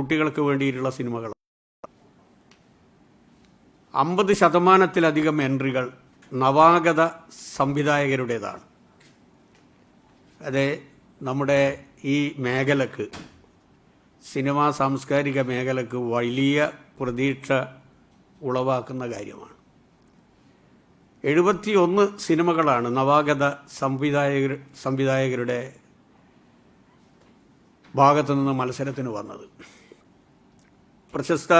കുട്ടികൾക്ക് വേണ്ടിയിട്ടുള്ള സിനിമകൾ. അമ്പത് ശതമാനത്തിലധികം എൻട്രികൾ നവാഗത സംവിധായകരുടേതാണ്. അതെ നമ്മുടെ ഈ മേഖലക്ക് സിനിമാ സാംസ്കാരിക മേഖലക്ക് വലിയ പ്രതീക്ഷ ഉളവാക്കുന്ന കാര്യമാണ്. എഴുപത്തി ഒന്ന് സിനിമകളാണ് നവാഗത സംവിധായകർ സംവിധായകരുടെ ഭാഗത്തു നിന്ന് മത്സരത്തിന് വന്നത്. പ്രശസ്ത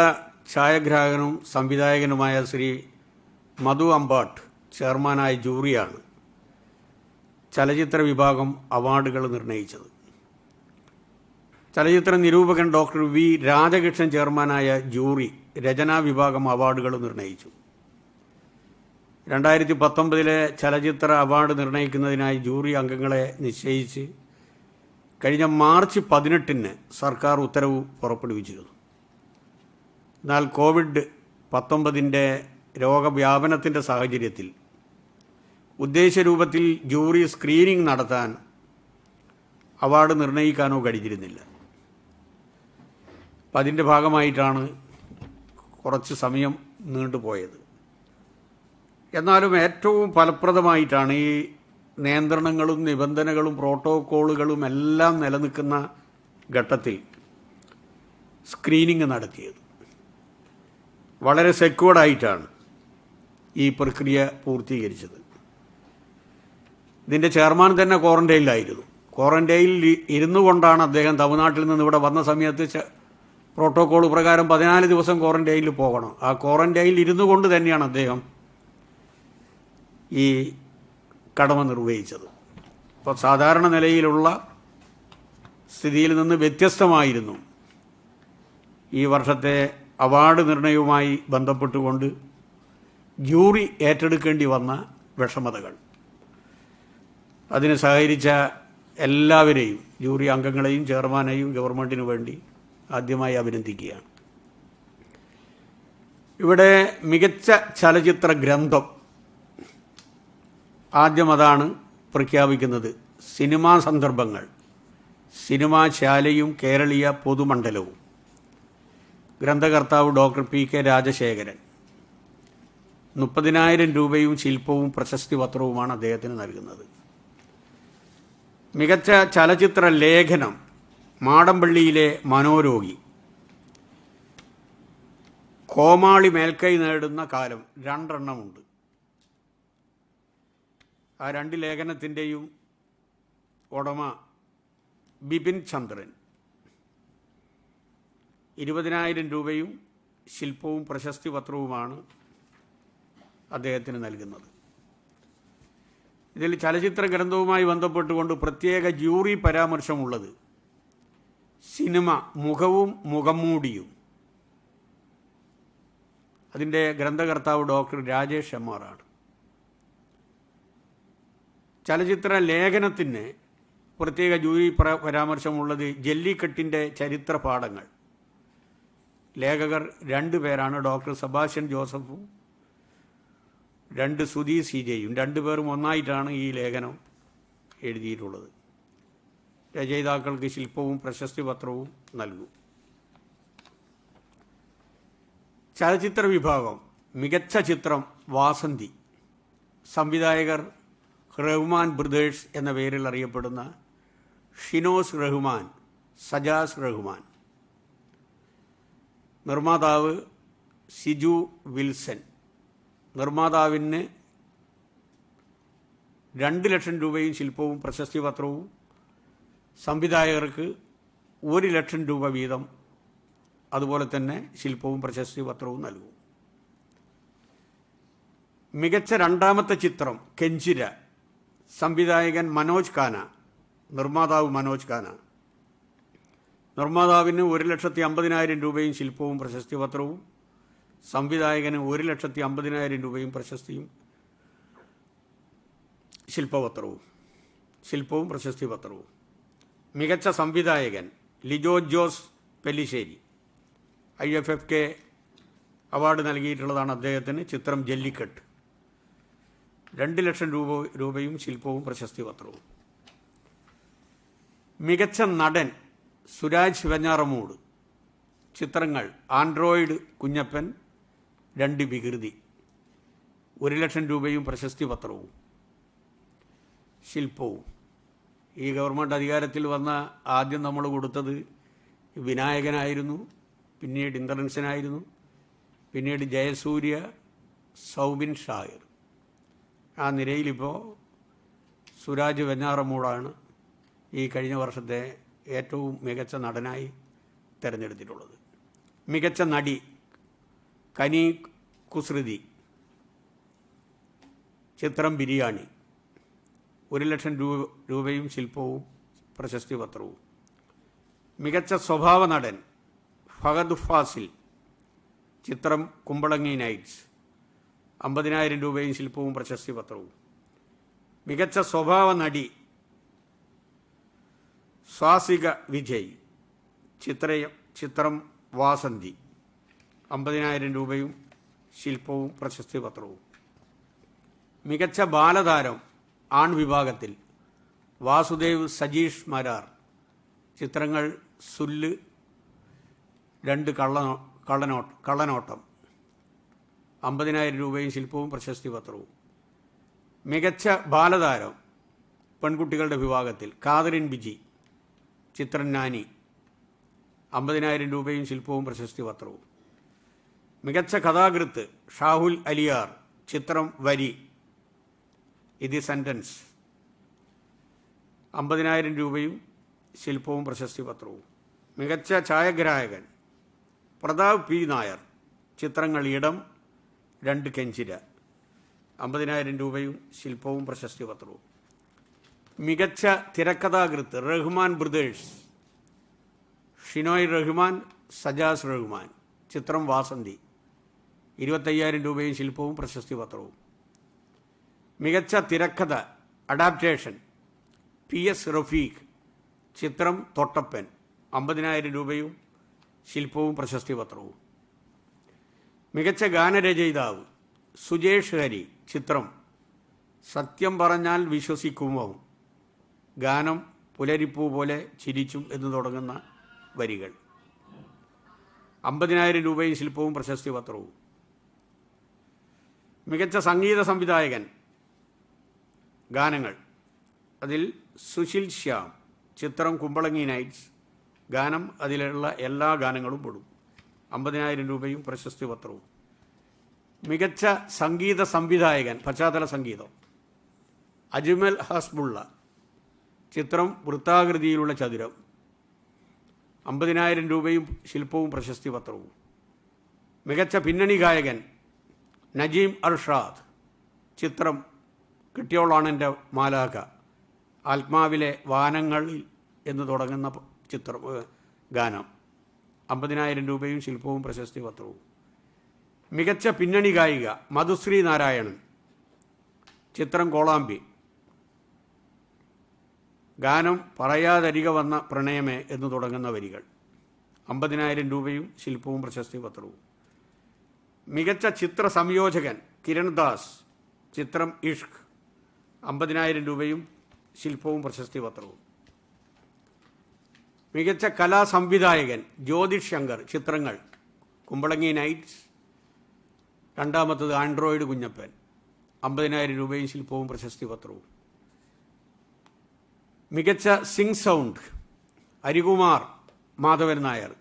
ഛായാഗ്രാഹകനും സംവിധായകനുമായ ശ്രീ മധു അമ്പാട്ട് ചെയർമാനായ ജൂറിയാണ് ചലച്ചിത്ര വിഭാഗം അവാർഡുകൾ നിർണയിച്ചത്. ചലച്ചിത്ര നിരൂപകൻ ഡോക്ടർ വി രാജകൃഷ്ണൻ ചെയർമാനായ ജൂറി രചനാ വിഭാഗം അവാർഡുകൾ നിർണയിച്ചു. രണ്ടായിരത്തി പത്തൊമ്പതിലെ ചലച്ചിത്ര അവാർഡ് നിർണയിക്കുന്നതിനായി ജൂറി അംഗങ്ങളെ നിശ്ചയിച്ച് കഴിഞ്ഞ മാർച്ച് പതിനെട്ടിന് സർക്കാർ ഉത്തരവ് പുറപ്പെടുവിച്ചിരുന്നു. എന്നാൽ കോവിഡ് പത്തൊമ്പതിന്റെ രോഗവ്യാപനത്തിന്റെ സാഹചര്യത്തിൽ ഉദ്ദേശരൂപത്തിൽ ജൂറി സ്ക്രീനിംഗ് നടത്താൻ അവാർഡ് നിർണയിക്കാനോ കഴിഞ്ഞിരുന്നില്ല. അപ്പം അതിന്റെ ഭാഗമായിട്ടാണ് കുറച്ച് സമയം നീണ്ടുപോയത് എന്നാലും ഏറ്റവും ഫലപ്രദമായിട്ടാണ് ഈ നിയന്ത്രണങ്ങളും നിബന്ധനകളും പ്രോട്ടോക്കോളുകളും എല്ലാം നിലനിൽക്കുന്ന ഘട്ടത്തിൽ സ്ക്രീനിങ് നടത്തിയത്. വളരെ സെക്യൂർഡായിട്ടാണ് ഈ പ്രക്രിയ പൂർത്തീകരിച്ചത്. ഇതിന്റെ ചെയർമാൻ തന്നെ ക്വാറന്റൈനിലായിരുന്നു. ക്വാറന്റൈനിൽ ഇരുന്നു കൊണ്ടാണ് അദ്ദേഹം തമിഴ്നാട്ടിൽ നിന്ന് ഇവിടെ വന്ന സമയത്ത് പ്രോട്ടോകോൾ പ്രകാരം പതിനാല് ദിവസം ക്വാറന്റൈനിൽ പോകണം. ആ ക്വാറന്റൈനിൽ ഇരുന്നു കൊണ്ട് തന്നെയാണ് അദ്ദേഹം ഈ കടമ നിർവഹിച്ചത്. ഇപ്പോൾ സാധാരണ നിലയിലുള്ള സ്ഥിതിയിൽ നിന്ന് വ്യത്യസ്തമായിരുന്നു ഈ വർഷത്തെ അവാർഡ് നിർണയവുമായി ബന്ധപ്പെട്ടുകൊണ്ട് ജൂറി ഏറ്റെടുക്കേണ്ടി വന്ന വിഷമതകൾ. അതിന് സഹകരിച്ച എല്ലാവരെയും ജൂറി അംഗങ്ങളെയും ചെയർമാനെയും ഗവൺമെന്റിനു വേണ്ടി ആദ്യമായി അഭിനന്ദിക്കുകയാണ്. ഇവിടെ മികച്ച ചലച്ചിത്ര ഗ്രന്ഥം ആദ്യം അതാണ് പ്രഖ്യാപിക്കുന്നത് സിനിമാ സന്ദർഭങ്ങൾ. സിനിമാശാലയും കേരളീയ പൊതുമണ്ഡലവും. ഗ്രന്ഥകർത്താവ് ഡോക്ടർ പി കെ രാജശേഖരൻ. മുപ്പതിനായിരം രൂപയും ശില്പവും പ്രശസ്തി പത്രവുമാണ് അദ്ദേഹത്തിന് നൽകുന്നത്. മികച്ച ചലച്ചിത്ര ലേഖനം മാടമ്പള്ളിയിലെ മനോരോഗി. കോമാളി മേൽക്കൈ നേടുന്ന കാലം രണ്ടെണ്ണമുണ്ട്. ആ രണ്ട് ലേഖനത്തിന്റെയും ഉടമ ബിപിൻ ചന്ദ്രൻ. ഇരുപതിനായിരം രൂപയും ശില്പവും പ്രശസ്തി പത്രവുമാണ് അദ്ദേഹത്തിന് നൽകുന്നത്. ഇതിൽ ചലച്ചിത്ര ഗ്രന്ഥവുമായി ബന്ധപ്പെട്ടുകൊണ്ട് പ്രത്യേക ജൂറി പരാമർശമുള്ളത് സിനിമ മുഖവും മുഖംമൂടിയും. അതിന്റെ ഗ്രന്ഥകർത്താവ് ഡോക്ടർ രാജേഷ് എമ്മാറാണ് ചലച്ചിത്ര ലേഖനത്തിന് പ്രത്യേക ജൂറി പ്ര- പരാമർശമുള്ളത് ജല്ലിക്കെട്ടിന്റെ ചരിത്ര പാഠങ്ങൾ ലേഖകർ രണ്ട് പേരാണ് ഡോക്ടർ സബാഷ്യൻ ജോസഫും രണ്ട് സുധി സി ജെയും. രണ്ടുപേരും ഒന്നായിട്ടാണ് ഈ ലേഖനം എഴുതിയിട്ടുള്ളത്. രചയിതാക്കൾക്ക് ശില്പവും പ്രശസ്തി പത്രവും നൽകും. ചലച്ചിത്ര വിഭാഗം മികച്ച ചിത്രം വാസന്തി. സംവിധായകർ റഹ്മാൻ ബ്രദേഴ്സ് എന്ന പേരിൽ അറിയപ്പെടുന്ന ഷിനോസ് റഹ്മാൻ സജാസ് റഹ്മാൻ. നിർമ്മാതാവ് സിജു വിൽസൺ. നിർമ്മാതാവിന് രണ്ട് ലക്ഷം രൂപയും ശില്പവും പ്രശസ്തി പത്രവും സംവിധായകർക്ക് ഒരു ലക്ഷം രൂപ വീതം അതുപോലെ തന്നെ ശില്പവും പ്രശസ്തി പത്രവും നൽകും. മികച്ച രണ്ടാമത്തെ ചിത്രം കെഞ്ചിര. സംവിധായകൻ മനോജ് കാന നിർമ്മാതാവ് മനോജ് ഖാന. നിർമ്മാതാവിന് ഒരു ലക്ഷത്തി അമ്പതിനായിരം രൂപയും ശില്പവും പ്രശസ്തി പത്രവും സംവിധായകന് ഒരു ലക്ഷത്തി അമ്പതിനായിരം രൂപയും പ്രശസ്തിയും ശില്പപത്രവും ശില്പവും പ്രശസ്തി പത്രവും മികച്ച സംവിധായകൻ Lijo Jose Pellissery I F F K award നൽകിയിട്ടുള്ളതാണ് അദ്ദേഹത്തിന് ചിത്രം ജല്ലിക്കെട്ട്. രണ്ട് ലക്ഷം രൂപ രൂപയും ശില്പവും പ്രശസ്തി പത്രവും മികച്ച നടൻ സുരാജ് ശിവഞ്ഞാറമൂട്. ചിത്രങ്ങൾ ആൻഡ്രോയിഡ് കുഞ്ഞപ്പൻ രണ്ട് വികൃതി. ഒരു ലക്ഷം രൂപയും പ്രശസ്തി പത്രവും. ശില്പവും. ഈ ഗവൺമെന്റ് അധികാരത്തിൽ വന്ന ആദ്യം നമ്മൾ കൊടുത്തത് വിനായകനായിരുന്നു പിന്നീട് ഇന്ദ്രൻസനായിരുന്നു പിന്നീട് ജയസൂര്യ സൗബിൻ ഷായർ. ആ നിരയിലിപ്പോൾ സുരാജ് വെഞ്ഞാറമൂടാണ് ഈ കഴിഞ്ഞ വർഷത്തെ ഏറ്റവും മികച്ച നടനായി തിരഞ്ഞെടുത്തിട്ടുള്ളത്. മികച്ച നടി കനി കുസൃതി ചിത്രം ബിരിയാണി ഒരു ലക്ഷം രൂപ രൂപയും ശില്പവും പ്രശസ്തി പത്രവും. മികച്ച സ്വഭാവ നടൻ ഫഹദ് ഫാസിൽ ചിത്രം കുമ്പളങ്ങി നൈറ്റ്സ് അമ്പതിനായിരം രൂപയും ശില്പവും പ്രശസ്തി പത്രവും. മികച്ച സ്വഭാവ നടി സ്വാസിക വിജയ്. ചിത്രയം ചിത്രം വാസന്തി. അമ്പതിനായിരം രൂപയും ശില്പവും പ്രശസ്തി പത്രവും മികച്ച ബാലതാരം ആൺവിഭാഗത്തിൽ വാസുദേവ് സജീഷ് മരാർ. ചിത്രങ്ങൾ സുല്ല് രണ്ട് കള്ളനോ കള്ളനോട്ടം കള്ളനോട്ടം. അമ്പതിനായിരം രൂപയും ശില്പവും പ്രശസ്തി പത്രവും മികച്ച ബാലതാരം പെൺകുട്ടികളുടെ വിഭാഗത്തിൽ കാതറിൻ ബിജി ചിത്രൻ നാനി അമ്പതിനായിരം രൂപയും ശില്പവും പ്രശസ്തി പത്രവും. മികച്ച കഥാകൃത്ത് ഷാഹുൽ അലിയാർ ചിത്രം വരി. ഇത് സെന്റൻസ് അമ്പതിനായിരം രൂപയും ശില്പവും പ്രശസ്തി പത്രവും. മികച്ച ഛായഗ്രാഹകൻ പ്രതാപ് പി. നായർ ചിത്രങ്ങൾ ഇടം രണ്ട് കെഞ്ചിര. അമ്പതിനായിരം രൂപയും ശില്പവും പ്രശസ്തി പത്രവും. മികച്ച തിരക്കഥാകൃത്ത് റഹ്മാൻ ബ്രദേഴ്സ്. ഷിനോയ് റഹ്മാൻ സജാസ് റഹ്മാൻ. ചിത്രം വാസന്തി. ഇരുപത്തയ്യായിരം രൂപയും ശില്പവും പ്രശസ്തി പത്രവും. മികച്ച തിരക്കഥ അഡാപ്റ്റേഷൻ. P S Rafeeq. ചിത്രം തൊട്ടപ്പൻ. അമ്പതിനായിരം രൂപയും ശില്പവും പ്രശസ്തി പത്രവും. മികച്ച ഗാനരചയിതാവ് സുജേഷ് ഹരി. ചിത്രം സത്യം പറഞ്ഞാൽ വിശ്വസിക്കുമോ? ഗാനം പുലരിപ്പൂ പോലെ ചിരിച്ചും എന്ന് തുടങ്ങുന്ന വരികൾ. അമ്പതിനായിരം രൂപയും ശില്പവും പ്രശസ്തി പത്രവും. മികച്ച സംഗീത സംവിധായകൻ ഗാനങ്ങൾ. അതിൽ സുശീൽ ശ്യാം ചിത്രം കുമ്പളങ്ങി നൈറ്റ്സ് ഗാനം അതിലുള്ള എല്ലാ ഗാനങ്ങളും പെടും. അമ്പതിനായിരം രൂപയും പ്രശസ്തി പത്രവും. മികച്ച സംഗീത സംവിധായകൻ പശ്ചാത്തല സംഗീതം. അജ്മൽ ഹസ്ബുള്ള ചിത്രം വൃത്താകൃതിയിലുള്ള ചതുരം. അമ്പതിനായിരം രൂപയും ശില്പവും പ്രശസ്തി പത്രവും മികച്ച പിന്നണി ഗായകൻ നജീം അർഷാദ്. ചിത്രം കിട്ടിയോളാണെന്റെ മാലാക ആത്മാവിലെ വാനങ്ങളിൽ എന്ന് തുടങ്ങുന്ന ചിത്രം ഗാനം. അമ്പതിനായിരം രൂപയും ശില്പവും പ്രശസ്തി പത്രവും മികച്ച പിന്നണി ഗായിക മധുശ്രീ നാരായണൻ ചിത്രം കോളാമ്പി. ഗാനം പറയാതരിക വന്ന പ്രണയമേ എന്ന് തുടങ്ങുന്ന വരികൾ. അമ്പതിനായിരം രൂപയും ശില്പവും പ്രശസ്തി പത്രവും മികച്ച ചിത്ര സംയോജകൻ കിരൺ ദാസ് ചിത്രം ഇഷ്ക് അമ്പതിനായിരം രൂപയും ശില്പവും പ്രശസ്തി പത്രവും മികച്ച കലാ സംവിധായകൻ ജ്യോതിഷ് ശങ്കർ ചിത്രങ്ങൾ കുമ്പളങ്ങി നൈറ്റ്സ് രണ്ടാമത്തത് ആൻഡ്രോയിഡ് കുഞ്ഞപ്പൻ. അമ്പതിനായിരം രൂപയും ശില്പവും പ്രശസ്തി പത്രവും മികച്ച സിംഗ് സൗണ്ട് അരികുമാർ മാധവൻ നായർ.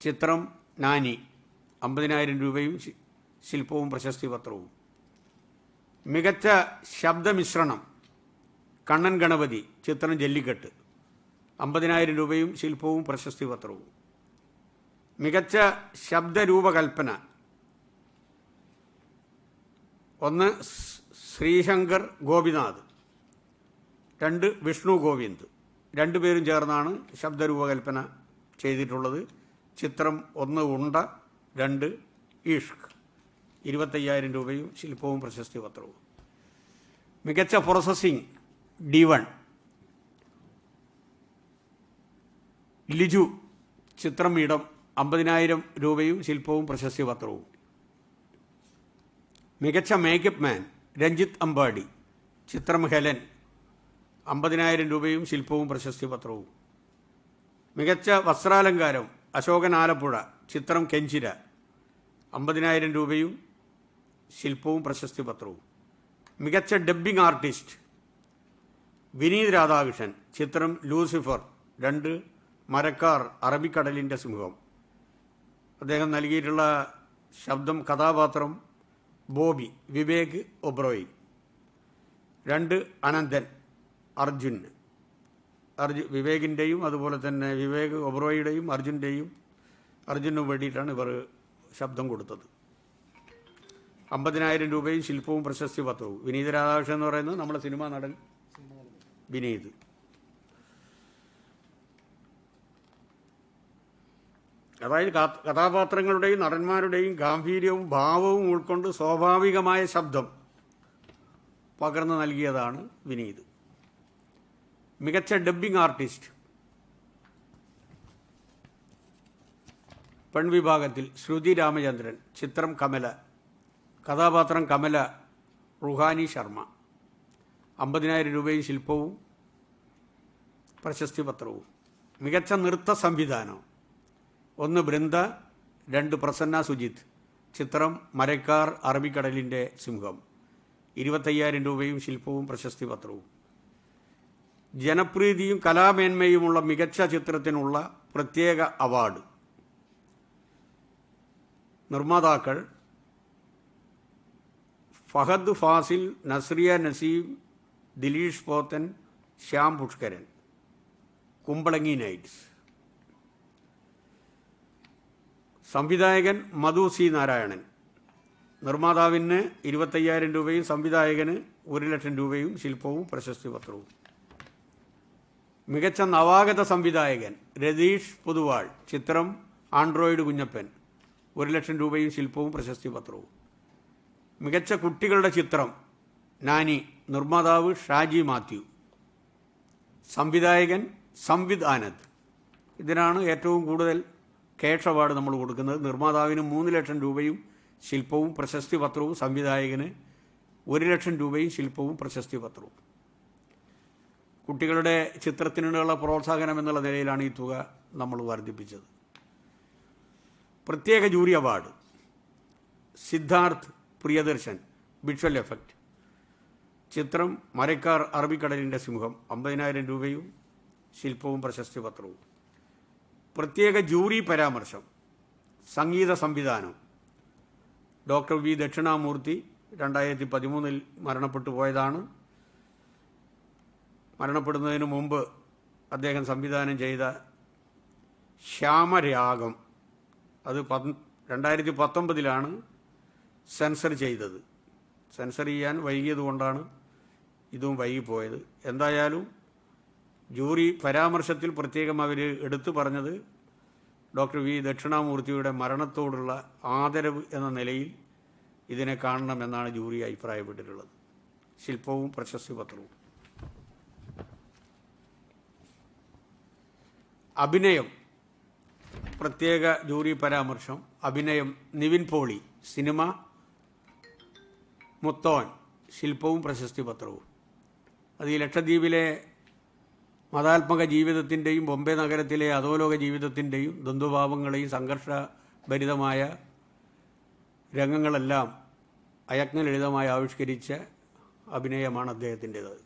ചിത്രം നാനി അമ്പതിനായിരം രൂപയും ശില്പവും പ്രശസ്തി പത്രവും മികച്ച ശബ്ദമിശ്രണം കണ്ണൻ ഗണപതി ചിത്രം ജല്ലിക്കെട്ട്. അമ്പതിനായിരം രൂപയും ശില്പവും പ്രശസ്തി പത്രവും മികച്ച ശബ്ദരൂപകൽപ്പന. ഒന്ന് ശ്രീശങ്കർ ഗോപിനാഥ്. രണ്ട് വിഷ്ണു ഗോവിന്ദ്. രണ്ടുപേരും ചേർന്നാണ് ശബ്ദരൂപകൽപ്പന ചെയ്തിട്ടുള്ളത്. ചിത്രം ഒന്ന് ഉണ്ട രണ്ട് ഈഷ്ക് ഇരുപത്തയ്യായിരം രൂപയും ശില്പവും പ്രശസ്തി പത്രവും. മികച്ച പ്രോസസ്സിംഗ് ഡി വൺ ലിജു ചിത്രം ഇടം അമ്പതിനായിരം രൂപയും ശില്പവും പ്രശസ്തി പത്രവും. മികച്ച മേക്കപ്പ് മാൻ രഞ്ജിത്ത് അമ്പാടി ചിത്രം ഹെലൻ അമ്പതിനായിരം രൂപയും ശില്പവും പ്രശസ്തി പത്രവും. മികച്ച വസ്ത്രാലങ്കാരം അശോകൻ ആലപ്പുഴ ചിത്രം കെഞ്ചിര. അമ്പതിനായിരം രൂപയും ശില്പവും പ്രശസ്തി പത്രവും. മികച്ച ഡബ്ബിംഗ് ആർട്ടിസ്റ്റ് വിനീത് രാധാകൃഷ്ണൻ. ചിത്രം ലൂസിഫർ രണ്ട് മരക്കാർ അറബിക്കടലിന്റെ സിംഹം. അദ്ദേഹം നൽകിയിട്ടുള്ള ശബ്ദം കഥാപാത്രം ബോബി വിവേക് ഒബ്രോയി രണ്ട് അനന്തൻ അർജുൻ. അർജു വിവേകിന്റെയും അതുപോലെ തന്നെ വിവേക് ഒബ്രോയുടെയും അർജുന്റെയും അർജുനും വേണ്ടിയിട്ടാണ് ഇവർ ശബ്ദം കൊടുത്തത്. അമ്പതിനായിരം രൂപയും ശില്പവും പ്രശസ്തി പത്രവും. വിനീത് രാധാകൃഷ്ണൻ എന്ന് പറയുന്നത് നമ്മുടെ സിനിമാ നടൻ വിനീത്. അതായത് കഥാപാത്രങ്ങളുടെയും നടന്മാരുടെയും ഗാംഭീര്യവും ഭാവവും ഉൾക്കൊണ്ട് സ്വാഭാവികമായ ശബ്ദം പകർന്നു നൽകിയതാണ് വിനീത്. മികച്ച ഡബ്ബിംഗ് ആർട്ടിസ്റ്റ് പെൺവിഭാഗത്തിൽ ശ്രുതി രാമചന്ദ്രൻ ചിത്രം കമല കഥാപാത്രം കമല റുഹാനി ശർമ്മ. അമ്പതിനായിരം രൂപയും ശില്പവും പ്രശസ്തി പത്രവും. മികച്ച നൃത്ത സംവിധാനം. ഒന്ന് ബൃന്ദ രണ്ട് പ്രസന്ന സുജിത്ത് ചിത്രം മരക്കാർ അറബിക്കടലിന്റെ സിംഹം. ഇരുപത്തയ്യായിരം രൂപയും ശില്പവും പ്രശസ്തി പത്രവും. ജനപ്രീതിയും കലാമേന്മയുമുള്ള മികച്ച ചിത്രത്തിനുള്ള പ്രത്യേക അവാർഡ്. നിർമ്മാതാക്കൾ ഫഹദ് ഫാസിൽ നസ്രിയ നസീം ദിലീഷ് പോത്തൻ ശ്യാം പുഷ്കരൻ. കുമ്പളങ്ങി നൈറ്റ്സ്. സംവിധായകൻ മധു സി നാരായണൻ. നിർമ്മാതാവിന് ഇരുപത്തയ്യായിരം രൂപയും സംവിധായകന് ഒരു ലക്ഷം രൂപയും ശില്പവും പ്രശസ്തി പത്രവും. മികച്ച നവാഗത സംവിധായകൻ രതീഷ് പൊതുവാൾ. ചിത്രം ആൻഡ്രോയിഡ് കുഞ്ഞപ്പൻ. ഒരു ലക്ഷം രൂപയും ശില്പവും പ്രശസ്തി പത്രവും. മികച്ച കുട്ടികളുടെ ചിത്രം നാനി നിർമ്മാതാവ് ഷാജി മാത്യു. സംവിധായകൻ സംവിദ് ആനന്ദ്. ഇതിനാണ് ഏറ്റവും കൂടുതൽ കേഷ് അവാർഡ് നമ്മൾ കൊടുക്കുന്നത്. നിർമ്മാതാവിന് മൂന്ന് ലക്ഷം രൂപയും ശില്പവും പ്രശസ്തി പത്രവും സംവിധായകന് ഒരു ലക്ഷം രൂപയും ശില്പവും പ്രശസ്തി പത്രവും. കുട്ടികളുടെ ചിത്രത്തിനുള്ള പ്രോത്സാഹനം എന്നുള്ള നിലയിലാണ് ഈ തുക നമ്മൾ വർദ്ധിപ്പിച്ചത്. പ്രത്യേക jury award. Siddharth Priyadarshan visual effect ചിത്രം മരക്കാർ അറബിക്കടലിന്റെ സിംഹം അമ്പതിനായിരം രൂപയും ശില്പവും പ്രശസ്തി പത്രവും. പ്രത്യേക ജൂറി പരാമർശം. സംഗീത സംവിധാനം. ഡോക്ടർ വി ദക്ഷിണാമൂർത്തി രണ്ടായിരത്തി പതിമൂന്നിൽ മരണപ്പെട്ടു പോയതാണ്. മരണപ്പെടുന്നതിന് മുമ്പ് അദ്ദേഹം സംവിധാനം ചെയ്ത ശ്യാമരാഗം. അത് പത് രണ്ടായിരത്തി പത്തൊമ്പതിലാണ് സെൻസർ ചെയ്തത്. സെൻസർ ചെയ്യാൻ വൈകിയതുകൊണ്ടാണ് ഇതും വൈകിപ്പോയത്. എന്തായാലും ജൂറി പരാമർശത്തിൽ പ്രത്യേകം അവർ എടുത്തു പറഞ്ഞത് ഡോക്ടർ വി ദക്ഷിണാമൂർത്തിയുടെ മരണത്തോടുള്ള ആദരവ് എന്ന നിലയിൽ ഇതിനെ കാണണമെന്നാണ് ജൂറി അഭിപ്രായപ്പെട്ടിട്ടുള്ളത്. ശില്പവും പ്രശസ്തി പത്രവും അഭിനയം. പ്രത്യേക ജൂറി പരാമർശം. അഭിനയം നിവിൻ പോളി. സിനിമ മുത്തോൻ. ശില്പവും പ്രശസ്തി പത്രവും അത് ഈ ലക്ഷദ്വീപിലെ മതാത്മക ജീവിതത്തിന്റെയും ബോംബെ നഗരത്തിലെ അധോലോക ജീവിതത്തിന്റെയും ദ്വന്ദ്ഭാവങ്ങളെയും സംഘർഷഭരിതമായ രംഗങ്ങളെല്ലാം അയജ്ഞലളിതമായി ആവിഷ്കരിച്ച അഭിനയമാണ് അദ്ദേഹത്തിന്റേത്.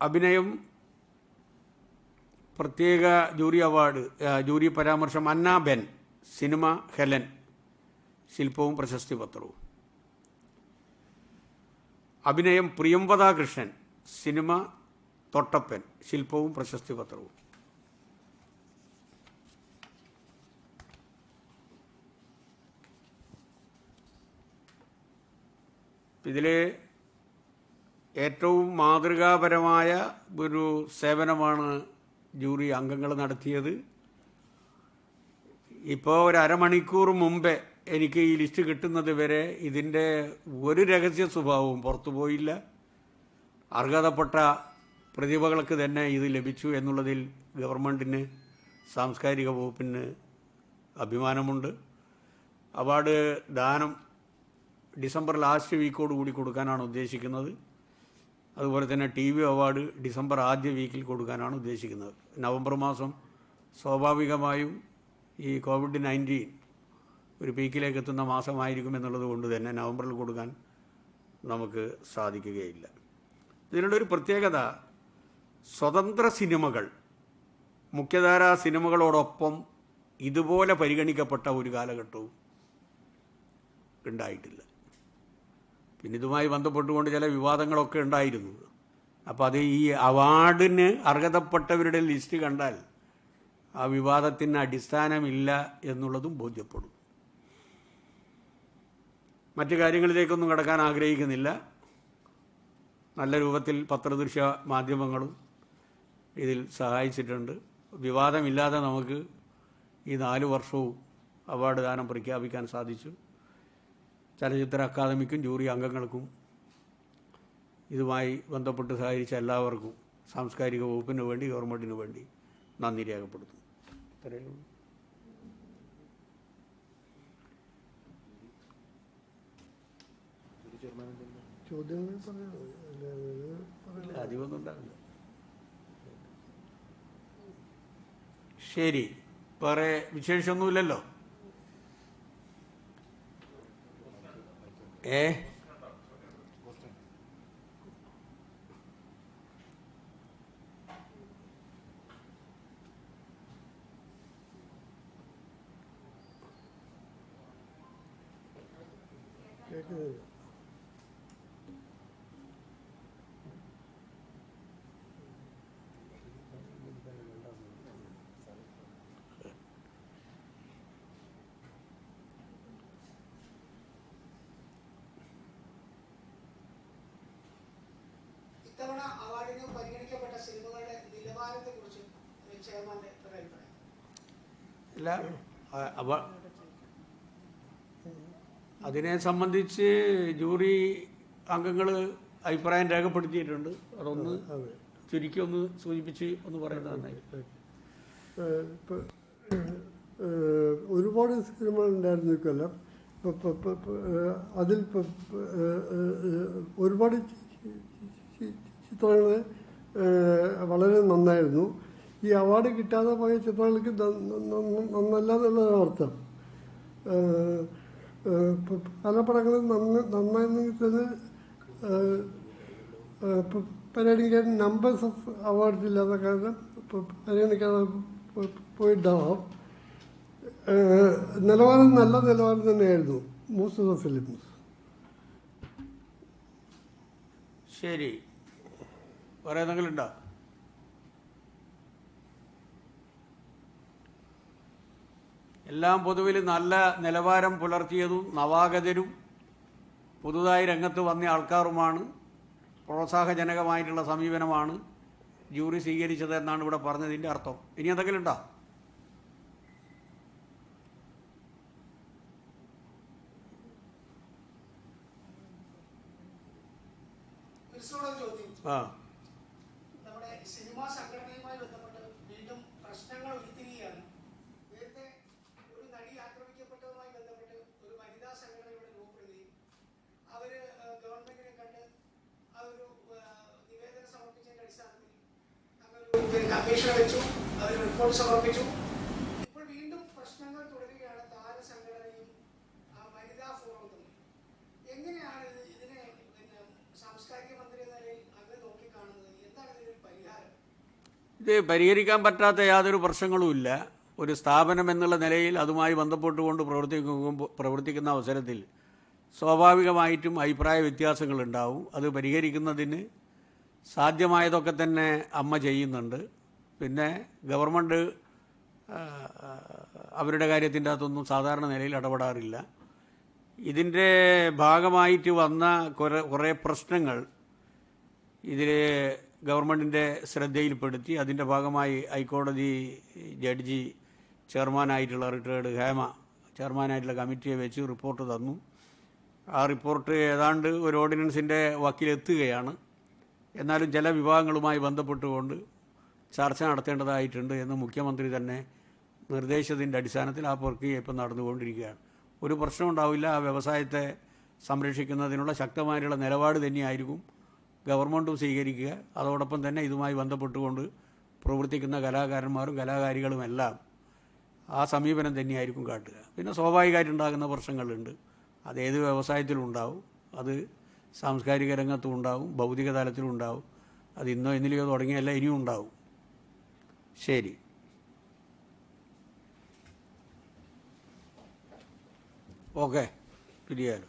അഭിനയം പ്രത്യേക ജൂറി അവാർഡ് ജൂറി പരാമർശം അന്ന ബെൻ സിനിമ ഹെലൻ ശില്പവും പ്രശസ്തി പത്രവും അഭിനയം പ്രിയംവദ കൃഷ്ണൻ സിനിമ തൊട്ടപ്പൻ ശില്പവും പ്രശസ്തി പത്രവും ഇതിൽ ഏറ്റവും മാതൃകാപരമായ ഒരു സേവനമാണ് ജൂറി അംഗങ്ങൾ നടത്തിയത്. ഇപ്പോൾ ഒരു അരമണിക്കൂർ മുമ്പേ എനിക്ക് ഈ ലിസ്റ്റ് കിട്ടുന്നത് വരെ ഇതിന്റെ ഒരു രഹസ്യ സ്വഭാവവും പുറത്തു പോയില്ല. അർഹതപ്പെട്ട പ്രതിഭകൾക്ക് തന്നെ ഇത് ലഭിച്ചു എന്നുള്ളതിൽ ഗവൺമെന്റിന് സാംസ്കാരിക വകുപ്പിന് അഭിമാനമുണ്ട്. അവാർഡ് ദാനം ഡിസംബർ ലാസ്റ്റ് വീക്കോട് കൂടി കൊടുക്കാനാണ് ഉദ്ദേശിക്കുന്നത്. അതുപോലെ തന്നെ ടി വി അവാർഡ് ഡിസംബർ ആദ്യ വീക്കിൽ കൊടുക്കാനാണ് ഉദ്ദേശിക്കുന്നത്. നവംബർ മാസം സ്വാഭാവികമായും ഈ കോവിഡ് നയന്റീൻ ഒരു പീക്കിലേക്ക് എത്തുന്ന മാസമായിരിക്കും എന്നുള്ളത് കൊണ്ട് തന്നെ നവംബറിൽ കൊടുക്കാൻ നമുക്ക് സാധിക്കുകയില്ല. ഇതിനുള്ള ഒരു പ്രത്യേകത സ്വതന്ത്ര സിനിമകൾ മുഖ്യധാരാ സിനിമകളോടൊപ്പം ഇതുപോലെ പരിഗണിക്കപ്പെട്ട ഒരു കാലഘട്ടവും ഉണ്ടായിട്ടില്ല. പിന്നെ ഇതുമായി ബന്ധപ്പെട്ടുകൊണ്ട് ചില വിവാദങ്ങളൊക്കെ ഉണ്ടായിരുന്നു. അപ്പോൾ അത് ഈ അവാർഡിന് അർഹതപ്പെട്ടവരുടെ ലിസ്റ്റ് കണ്ടാൽ ആ വിവാദത്തിന് അടിസ്ഥാനമില്ല എന്നുള്ളതും ബോധ്യപ്പെടും. മറ്റു കാര്യങ്ങളിലേക്കൊന്നും കടക്കാൻ ആഗ്രഹിക്കുന്നില്ല. നല്ല രൂപത്തിൽ പത്രദൃശ്യ മാധ്യമങ്ങളും ഇതിൽ സഹായിച്ചിട്ടുണ്ട്. വിവാദമില്ലാതെ നമുക്ക് ഈ നാല് വർഷവും അവാർഡ് ദാനം പ്രഖ്യാപിക്കാൻ സാധിച്ചു. ചലച്ചിത്ര അക്കാദമിക്കും ജൂറി അംഗങ്ങൾക്കും ഇതുമായി ബന്ധപ്പെട്ട് സഹകരിച്ച എല്ലാവർക്കും സാംസ്കാരിക വകുപ്പിന് വേണ്ടി ഗവൺമെന്റിന് വേണ്ടി നന്ദി ഉണ്ടാവില്ല. ശരി വേറെ വിശേഷമൊന്നുമില്ലല്ലോ? É. Good. ഇത്തവണ അവാർഡിന് പരിഗണിക്കപ്പെട്ട സിനിമകളുടെ നിലവാരത്തെ കുറിച്ച് ചെയർമാന്റെ ഒരു അഭിപ്രായം അതിനെ സംബന്ധിച്ച് ജൂറി അംഗങ്ങൾ അഭിപ്രായം രേഖപ്പെടുത്തിയിട്ടുണ്ട്. അതൊന്ന് അതെ. ചുരുക്കി ഒന്ന് സൂചിപ്പിച്ച് ഒന്ന് പറയുന്നത് നന്നായി. ഒരുപാട് സിനിമകൾ ഉണ്ടായിരുന്നു ഏഹ് അതിൽ ഒരുപാട് ചിത്രങ്ങൾ വളരെ നന്നായിരുന്നു. ഈ അവാർഡ് കിട്ടാതെ പോയ ചിത്രങ്ങൾക്ക് നന്നല്ല എന്നുള്ളതാണ് അർത്ഥം പല പടങ്ങളും നന്ന നന്നായിരുന്നെങ്കിൽ തന്നെ പരിഗണിക്കാൻ നമ്പേഴ്സ് ഓഫ് അവാർഡ്സ് ഇല്ലാത്ത കാരണം പരിഗണിക്കാതെ പോയിട്ടുണ്ടാവാം നിലവാരം നല്ല നിലവാരം തന്നെയായിരുന്നു മോസ്റ്റ് ഓഫ് ദ ഫിലിംസ്. ശരി. വേറെ ഏതെങ്കിലും ഉണ്ടോ? എല്ലാം പൊതുവിൽ നല്ല നിലവാരം പുലർത്തിയതും നവാഗതരും പുതുതായി രംഗത്ത് വന്ന ആൾക്കാരുമാണ്. പ്രോത്സാഹജനകമായിട്ടുള്ള സമീപനമാണ് ജൂറി സ്വീകരിച്ചത് എന്നാണ് ഇവിടെ പറഞ്ഞതിന്റെ അർത്ഥം. ഇനി എന്തെങ്കിലും ഉണ്ടോ? ആ നമ്മുടെ സിനിമാ സംഘടനയുമായി ബന്ധപ്പെട്ട് വീണ്ടും പ്രശ്നങ്ങൾ ഉരുത്തിരിയുകയാണ് നേരത്തെ ഒരു നടി ആക്രമിക്കപ്പെട്ടതുമായി ബന്ധപ്പെട്ട് ഒരു വനിതാ സംഘടന ഇവിടെ രൂപപ്പെടുകയും അവർ ഏഹ്, ഗവൺമെന്റിനെ കണ്ട് അതൊരു ഏഹ്, നിവേദനം സമർപ്പിച്ചതിന്റെ അടിസ്ഥാനത്തിൽ അപേക്ഷ വെച്ചു അതിന് റിപ്പോർട്ട് സമർപ്പിച്ചു. ഇപ്പോൾ വീണ്ടും പ്രശ്നങ്ങൾ തുടരുകയാണ് താരസംഘടനയും വനിതാ ഫോറവും തമ്മിൽ എങ്ങനെയാണ് ഇതിനെ പിന്നെ സാംസ്കാരിക മന്ത്രി എന്ന നിലയിൽ അങ്ങ് നോക്കിക്കാണുന്നത്? എന്താണ് ഇതിനൊരു പരിഹാരം? ഇത് പരിഹരിക്കാൻ പറ്റാത്ത യാതൊരു പ്രശ്നങ്ങളുമില്ല ഒരു സ്ഥാപനം എന്നുള്ള നിലയിൽ അതുമായി ബന്ധപ്പെട്ടുകൊണ്ട് പ്രവർത്തിക്കുമ്പോൾ പ്രവർത്തിക്കുന്ന അവസരത്തിൽ സ്വാഭാവികമായിട്ടും അഭിപ്രായ വ്യത്യാസങ്ങളുണ്ടാവും അത് പരിഹരിക്കുന്നതിന് സാധ്യമായതൊക്കെ തന്നെ അമ്മ ചെയ്യുന്നുണ്ട്. പിന്നെ ഗവൺമെന്റ് അവരുടെ കാര്യത്തിന്റെ അകത്തൊന്നും സാധാരണ നിലയിൽ ഇടപെടാറില്ല. ഇതിന്റെ ഭാഗമായിട്ട് വന്ന കുറേ കുറേ പ്രശ്നങ്ങൾ ഇതിൽ ഗവൺമെന്റിന്റെ ശ്രദ്ധയിൽപ്പെടുത്തി അതിന്റെ ഭാഗമായി ഹൈക്കോടതി ജഡ്ജി ചെയർമാനായിട്ടുള്ള റിട്ടയേർഡ് ഹേമ ചെയർമാനായിട്ടുള്ള കമ്മിറ്റിയെ വെച്ച് റിപ്പോർട്ട് തന്നു. ആ റിപ്പോർട്ട് ഏതാണ്ട് ഒരു ഓർഡിനൻസിന്റെ വക്കിലെത്തുകയാണ്. എന്നാലും ചില വിഭാഗങ്ങളുമായി ബന്ധപ്പെട്ടുകൊണ്ട് ചർച്ച നടത്തേണ്ടതായിട്ടുണ്ട് എന്ന് മുഖ്യമന്ത്രി തന്നെ നിർദ്ദേശത്തിന്റെ അടിസ്ഥാനത്തിൽ ആ പ്രക്രിയ ഇപ്പം നടന്നുകൊണ്ടിരിക്കുകയാണ്. ഒരു പ്രശ്നം ഉണ്ടാവില്ല ആ വ്യവസായത്തെ സംരക്ഷിക്കുന്നതിനുള്ള ശക്തമായിട്ടുള്ള നിലപാട് തന്നെയായിരിക്കും ഗവൺമെന്റും സ്വീകരിക്കുക. അതോടൊപ്പം തന്നെ ഇതുമായി ബന്ധപ്പെട്ടുകൊണ്ട് പ്രവർത്തിക്കുന്ന കലാകാരന്മാരും കലാകാരികളുമെല്ലാം ആ സമീപനം തന്നെയായിരിക്കും കാട്ടുക. പിന്നെ സ്വാഭാവികമായിട്ടുണ്ടാകുന്ന പ്രശ്നങ്ങളുണ്ട്. അതേത് ഏത് വ്യവസായത്തിലും ഉണ്ടാവും അത് സാംസ്കാരിക രംഗത്തും ഉണ്ടാവും ഭൗതിക തലത്തിലും ഉണ്ടാവും അത് ഇന്നോ ഇന്നലെയോ തുടങ്ങിയല്ല ഇനിയും ഉണ്ടാവും. ശരി. ഓക്കെ പിരിയാലോ